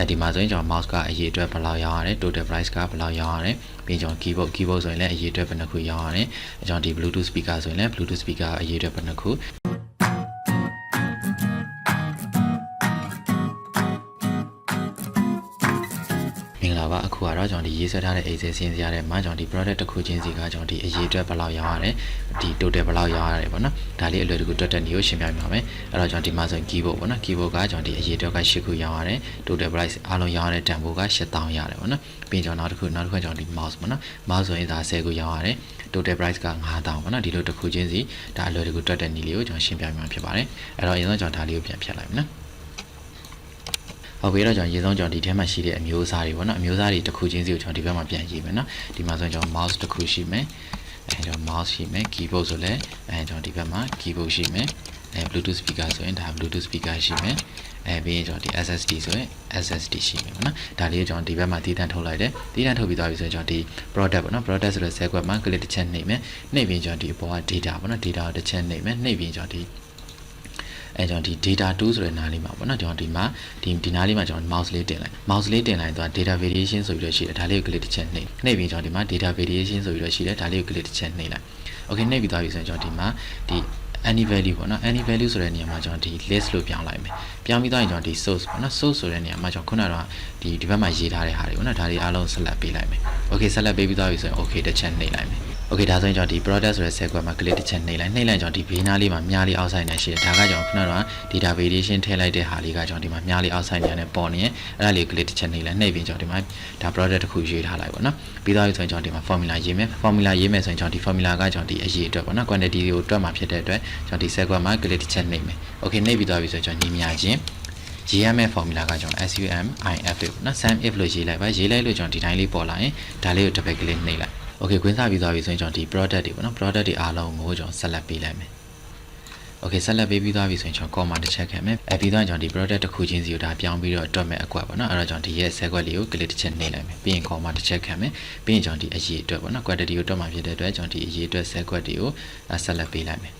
အဲဒီမှာဆိုရင်ကျွန်တော် mouse ကအရေးအတွက်ဘယ်လောက်ရောင်းရတယ် total price ကဘယ်လောက်ရောင်းရတယ်ပြီးကျွန်တော် keyboard keyboard ဆိုရင်လည်းအရေးအတွက်ဘယ်နှခုရောင်းရတယ်ကျွန်တော်ဒီ bluetooth speaker ဆိုရင်လည်း bluetooth speaker အရေးအတွက်ဘယ်နှခု မင်္ဂလာပါအခုကတော့ကျွန်တော်ဒီရေးဆွဲထားတဲ့ Excel စင်းစရာထဲမှာကျွန်တော်ဒီ product တစ်ခုချင်းစီကကျွန်တော်ဒီအရေးအတွက်ဘယ်လောက်ရောင်းရတယ်ဒီ total ဘယ်လောက်ရောင်းရတယ်ပေါ့နော်ဒါလေးအလွယ်တကူတွက်တက်နေကိုရှင်းပြပြပါမယ်အဲ့တော့ကျွန်တော်ဒီမှာဆိုရင် keyboard ပေါ့နော် keyboard ကကျွန်တော်ဒီအရေးအတွက်က8ခုရောင်းရတယ် total price အားလုံးရောင်းရတဲ့တန်ဖိုးက8000ရတယ်ပေါ့နော်ပြီးရင်ကျွန်တော်နောက်တစ်ခုနောက်တစ်ခုကျွန်တော်ဒီ mouse ပေါ့နော် mouse ဆိုရင်ဒါ10ခုရောင်းရတယ် total price က9000ပေါ့နော်ဒီလိုတစ်ခုချင်းစီဒါအလွယ်တကူတွက်တက်နေလေးကိုကျွန်တော်ရှင်းပြပြမှာဖြစ်ပါတယ်အဲ့တော့အရင်ဆုံးကျွန်တော်ဒါလေးကိုပြန်ဖြတ်လိုက်မယ်နော် ဟုတ်ပြီတော့ကျွန်တော်ရေဆုံးကျွန်တော်ဒီထဲမှာရှိတဲ့အမျိုးအစားတွေပေါ့နော်အမျိုးအစားတွေတစ်ခုချင်းစီကိုကျွန်တော်ဒီဘက်မှာပြန်ရေးမယ်နော်ဒီမှာဆိုရင်ကျွန်တော် mouse တစ်ခုရှိမယ်အဲကျွန်တော် mouse ရှိမယ် keyboard ဆိုလည်းအဲကျွန်တော်ဒီဘက်မှာ keyboard ရှိမယ်အဲ bluetooth speaker ဆိုရင်ဒါ bluetooth speaker ရှိမယ်အဲပြီးရင်ကျွန်တော်ဒီ SSD ဆိုရင် SSD ရှိမယ်ပေါ့နော်ဒါလေးကိုကျွန်တော်ဒီဘက်မှာတည်တံ့ထုတ်လိုက်တယ်တည်တံ့ထုတ်ပြီးသွားပြီဆိုရင်ကျွန်တော်ဒီ product ပေါ့နော် product ဆိုတဲ့ set ကွက်မှာ click တစ်ချက်နှိပ်မယ်နှိပ်ပြီးကျွန်တော်ဒီအပေါ်က data ပေါ့နော် data ကိုတစ်ချက်နှိပ်မယ်နှိပ်ပြီးကျွန်တော်ဒီ အဲကျွန်တော်ဒီ data 2ဆိုတဲ့နားလေးမှာပေါ့နော်ကျွန်တော်ဒီမှာဒီဒီနားလေးမှာကျွန်တော် mouse လေးတင်လိုက် mouse လေးတင်လိုက်တော့ data variation ဆိုပြီးတော့ရှိတယ်ဒါလေးကို click တစ်ချက်နှိပ်နှိပ်ပြီးကျွန်တော်ဒီမှာ data variation ဆိုပြီးတော့ရှိတယ်ဒါလေးကို click တစ်ချက်နှိပ်လိုက် okay နှိပ်ပြီးသွားပြီဆိုရင်ကျွန်တော်ဒီမှာဒီ any value ပေါ့နော် any value ဆိုတဲ့နေရာမှာကျွန်တော်ဒီ list လို့ပြောင်းလိုက်မယ်ပြောင်းပြီးသွားရင်ကျွန်တော်ဒီ source ပေါ့နော် source ဆိုတဲ့နေရာမှာကျွန်တော်ခုနကတော့ဒီဒီဘက်မှာရေးထားတဲ့ဟာတွေပေါ့နော်ဒါတွေအားလုံး select ပေးလိုက်မယ် okay select ပေးပြီးသွားပြီဆိုရင် okay တစ်ချက်နှိပ်လိုက်မယ် okay ဒါဆိုရင်ကျွန်တော်ဒီ product ဆိုတဲ့ set ကွက်မှာ click တစ်ချက်နှိပ်လိုက်နှိပ်လိုက်ကျွန်တော်ဒီဘေးနားလေးမှာမြားလေး outside နဲ့ရှိတယ်ဒါကကျွန်တော်ခုနကတော့ data variation ထည့်လိုက်တဲ့ဟာလေးကကျွန်တော်ဒီမှာမြားလေး outside နဲ့ပေါ်နေရင်အဲ့ဒါလေး click တစ်ချက်နှိပ်လိုက်နှိပ်ပြီးကျွန်တော်ဒီမှာဒါ product တစ်ခုရေးထားလိုက်ပေါ့နော်ပြီးသွားပြီဆိုရင်ကျွန်တော်ဒီမှာ formula ရေးမယ် formula ရေးမယ်ဆိုရင်ကျွန်တော်ဒီ formula ကကျွန်တော်ဒီအရေးအတွက်ပေါ့နော် quantity ကိုတွက်မှာဖြစ်တဲ့အတွက်ကျွန်တော်ဒီ set ကွက်မှာ click တစ်ချက်နှိပ်မယ် okay နှိပ်ပြီးသွားပြီဆိုရင်ကျွန်တော်ညီမြချင်းရေးရမယ့် formula ကကျွန်တော် sum if ပေါ့နော် sum if လို့ရေးလိုက်ပါရေးလိုက်လို့ကျွန်တော်ဒီတိုင်းလေးပေါ်လာရင်ဒါလေးကိုတစ်ပတ်ကလေးနှိပ်လိုက် okay ခွင်းစားပြီးသွားပြီဆိုရင်ကျွန်တော်ဒီ product တွေပေါ့နော် product တွေအားလုံးကိုကျွန်တော် select ပေးလိုက်မယ် okay select ပေးပြီးသွားပြီဆိုရင်ကျွန်တော် comma တစ်ချက်ခံမယ်အဲပြီးတော့ကျွန်တော်ဒီ product တစ်ခုချင်းစီကိုဒါပြောင်းပြီးတော့တွက်မဲ့အကွက်ပေါ့နော်အဲ့တော့ကျွန်တော်ဒီရဲ့ set ကွက်လေးကို click တစ်ချက်နှိပ်လိုက်မယ်ပြီးရင် comma တစ်ချက်ခံမယ်ပြီးရင်ကျွန်တော်ဒီအရေးအတွက်ပေါ့နော် quantity ကိုတွက်မှာဖြစ်တဲ့အတွက်ကျွန်တော်ဒီအရေးအတွက် set ကွက်တွေကို select ပေးလိုက်မယ်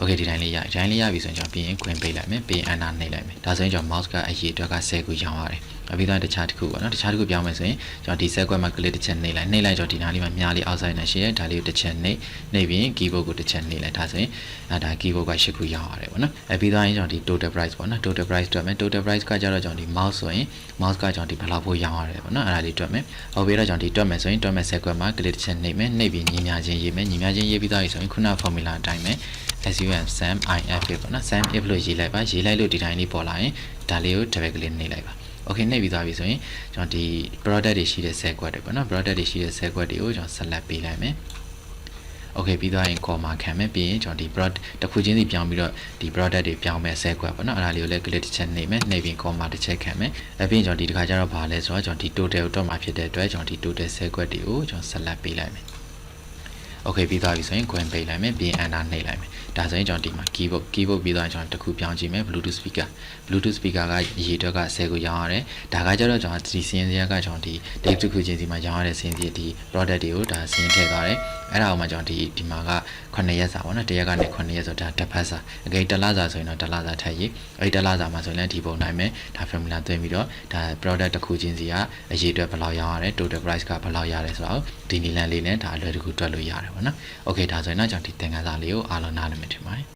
okay ဒီတိုင်းလေးရဒီတိုင်းလေးရပြီဆိုရင်ကျွန်တော်ပြီးရင်ခွင်ပေးလိုက်မယ်ပြီးရင် enter နှိပ်လိုက်မယ်ဒါဆိုရင်ကျွန်တော် mouse ကအရေးအတွက်က10ခုရောင်းရတယ်အပြီးတော့တခြားတစ်ခုပေါ့နော်တခြားတစ်ခုပြောင်းမယ်ဆိုရင်ကျွန်တော်ဒီ set ကွက်မှာ click တစ်ချက်နှိပ်လိုက်နှိပ်လိုက်ကျွန်တော်ဒီနားလေးမှာမြားလေး outside နဲ့ရှိရဲဒါလေးကိုတစ်ချက်နှိပ်နှိပ်ပြီးရင် keyboard ကိုတစ်ချက်နှိပ်လိုက်ဒါဆိုရင်အဲဒါ keyboard က10ခုရောင်းရတယ်ပေါ့နော်အပြီးတော့ရင်ကျွန်တော်ဒီ total price ပေါ့နော် total price တွက်မယ် total price ကကြတော့ကျွန်တော်ဒီ mouse ဆိုရင် mouse ကကျွန်တော်ဒီဘယ်လောက်ဖို့ရောင်းရတယ်ပေါ့နော်အဲ့ဒါလေးတွက်မယ်ဟုတ်ပြီတော့ကျွန်တော်ဒီတွက်မယ်ဆိုရင်တွက်မယ် set ကွက်မှာ click တစ်ချက်နှိပ်မယ်နှိပ်ပြီးညီမြချင်းရေးမယ်ညီမြချင်းရေးပြီးတော့ဆိုရင်ခုန formula အတိုင်းပဲ SUM SAM IF ဖြစ်ပေါ့နော် SAM if လို့ရေးလိုက်ပါရေးလိုက်လို့ဒီတိုင်းလေးပေါ်လာရင်ဒါလေးကို double click နှိပ်လိုက်ပါ okay နှိပ်ပြီးသွားပြီဆိုရင်ကျွန်တော်ဒီ product တွေရှိတဲ့ set ကွက်တွေပေါ့နော် product တွေရှိတဲ့ set ကွက်တွေကိုကျွန်တော် select ပေးလိုက်မယ် okay ပြီးသွားရင် comma ခံမယ်ပြီးရင်ကျွန်တော်ဒီ product တစ်ခုချင်းစီပြောင်းပြီးတော့ဒီ product တွေပြောင်းမယ် set ကွက်ပေါ့နော်အဲ့ဒါလေးကိုလည်း click တစ်ချက်နှိပ်မယ်နှိပ်ပြီး comma တစ်ချက်ခံမယ်အဲ့ပြီးရင်ကျွန်တော်ဒီတစ်ခါကျတော့ဘာလဲဆိုတော့ကျွန်တော်ဒီ total ကိုတွက်မှာဖြစ်တဲ့အတွက်ကျွန်တော်ဒီ total set ကွက်တွေကိုကျွန်တော် select ပေးလိုက်မယ် okay ပြီးသွားပြီဆိုရင် coin ပေးလိုက်မယ်ပြီးရင် enter နှိပ်လိုက်မယ်ဒါဆိုရင်ကျွန်တော်ဒီမှာ keyboard keyboard ပြီးသွားရင်ကျွန်တော်တစ်ခုပြောင်းကြည့်မယ် bluetooth speaker bluetooth speaker ကရေအတွက်က10ကိုရောင်းရတယ်ဒါကကြတော့ကျွန်တော်ဒီစင်းစင်းကကျွန်တော်ဒီ date တစ်ခုချင်းစီမှာရောင်းရတဲ့စင်းစင်းဒီ product တွေကိုဒါစင်းထည့်သွားတယ်အဲ့ဒါအောင်မှကျွန်တော်ဒီဒီမှာက9ရက်စာပေါ့နော်တရက်ကနေ9ရက်ဆိုဒါတစ်ဖက်စာအကြိမ်တစ်လစာဆိုရင်တော့တစ်လစာထည့်ရေးအဲ့ဒီတစ်လစာမှာဆိုရင်လည်းဒီပုံတိုင်းပဲဒါ formula သွင်းပြီးတော့ဒါ product တစ်ခုချင်းစီကအရေးအတွက်ဘယ်လောက်ရောင်းရတယ် total price ကဘယ်လောက်ရတယ်ဆိုတော့ဒီနီလန်လေးနဲ့ဒါအလွယ်တကူတွက်လို့ရတယ်ပေါ့နော် okay ဒါဆိုရင်တော့ကျွန်တော်ဒီသင်ခန်းစာလေးကိုအားလုံးနားလည်မယ်ထင်ပါတယ်